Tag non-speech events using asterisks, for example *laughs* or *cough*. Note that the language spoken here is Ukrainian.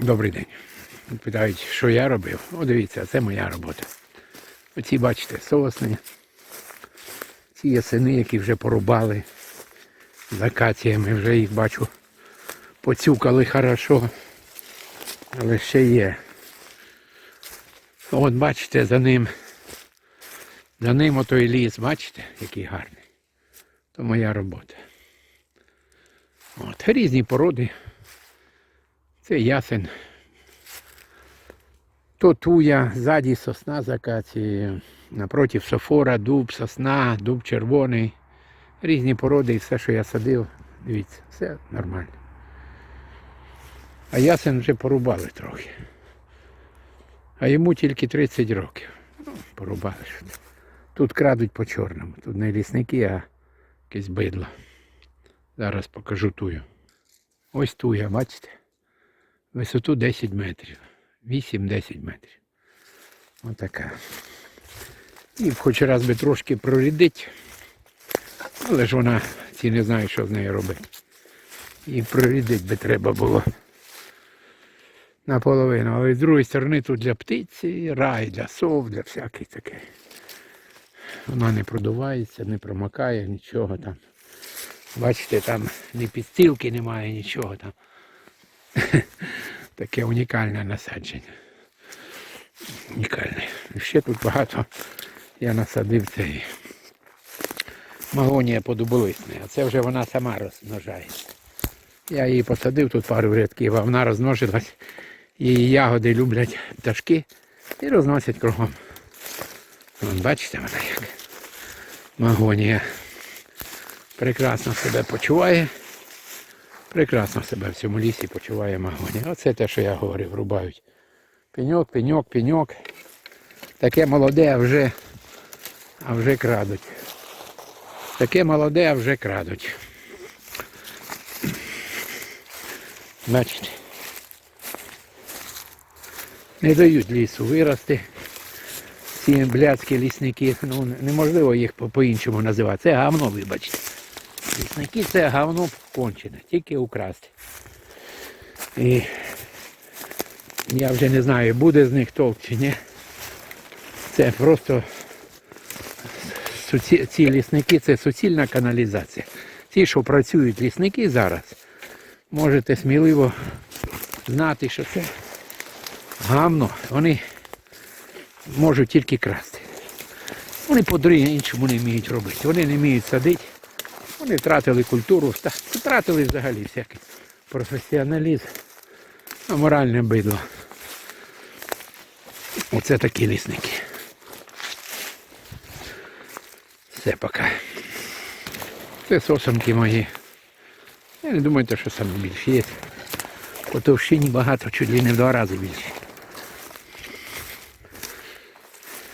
Добрий день. Питають, що я робив. О, дивіться, це моя робота. Оці, бачите, сосни. Ці ясени, які вже порубали з акаціями, вже їх бачу. Поцюкали хорошо. Але ще є. От бачите, за ним. За ним отой ліс, бачите, який гарний. То моя робота. От, різні породи. Це ясен. То туя, ззаді сосна з акації, напротив софора, дуб, сосна, дуб червоний. Різні породи і все, що я садив, дивіться, все нормально. А ясен вже порубали трохи. А йому тільки 30 років. Ну, порубали що. це. Тут крадуть по чорному. Тут не лісники, а якесь бидло. Зараз покажу тую. Ось туя, бачите? Висоту 10 метрів. 8-10 метрів. Отака. І хоч раз би трошки прорідить, але ж вона ці не знає, що з нею робити. І прорідить би треба було наполовину. Але з другої сторони тут для птиці, рай, для сов, для всяких таке. Вона не продувається, не промокає, нічого там. Бачите, там ні підстілки немає, нічого там. *laughs* Таке унікальне насадження. Унікальне. І ще тут багато я насадив цей магонія подуболисний, а це вже вона сама розмножається. Я її посадив тут пару рядків, а вона розмножилась. Її ягоди люблять пташки і розносять кругом. Вон, бачите вона як. Магонія прекрасно себе почуває. Прекрасно себе в цьому лісі почуває магонія. Оце те, що я говорив, рубають. Пеньок, пеньок, пеньок. Таке молоде, а вже, а вже крадуть. Таке молоде, а вже крадуть. Бачите. Не дають лісу вирости. Ці блядські лісники, ну неможливо їх по-іншому називати. Це гавно, вибачте. Лісники це говно кончене, тільки украсти. І я вже не знаю, буде з них толк чи ні. Це просто суці... ці лісники це суцільна каналізація. Ті, що працюють лісники зараз, можете сміливо знати, що це гамно. Вони можуть тільки красти. Вони по іншому не вміють робити. Вони не вміють садити. Вони втратили культуру, втратили взагалі всякий професіоналізм, а моральне бидло. Оце такі лісники. Все пока. Це сосенки мої. Я не думаю, що саме більше є. По товщині багато, чуть ли не в два рази більше.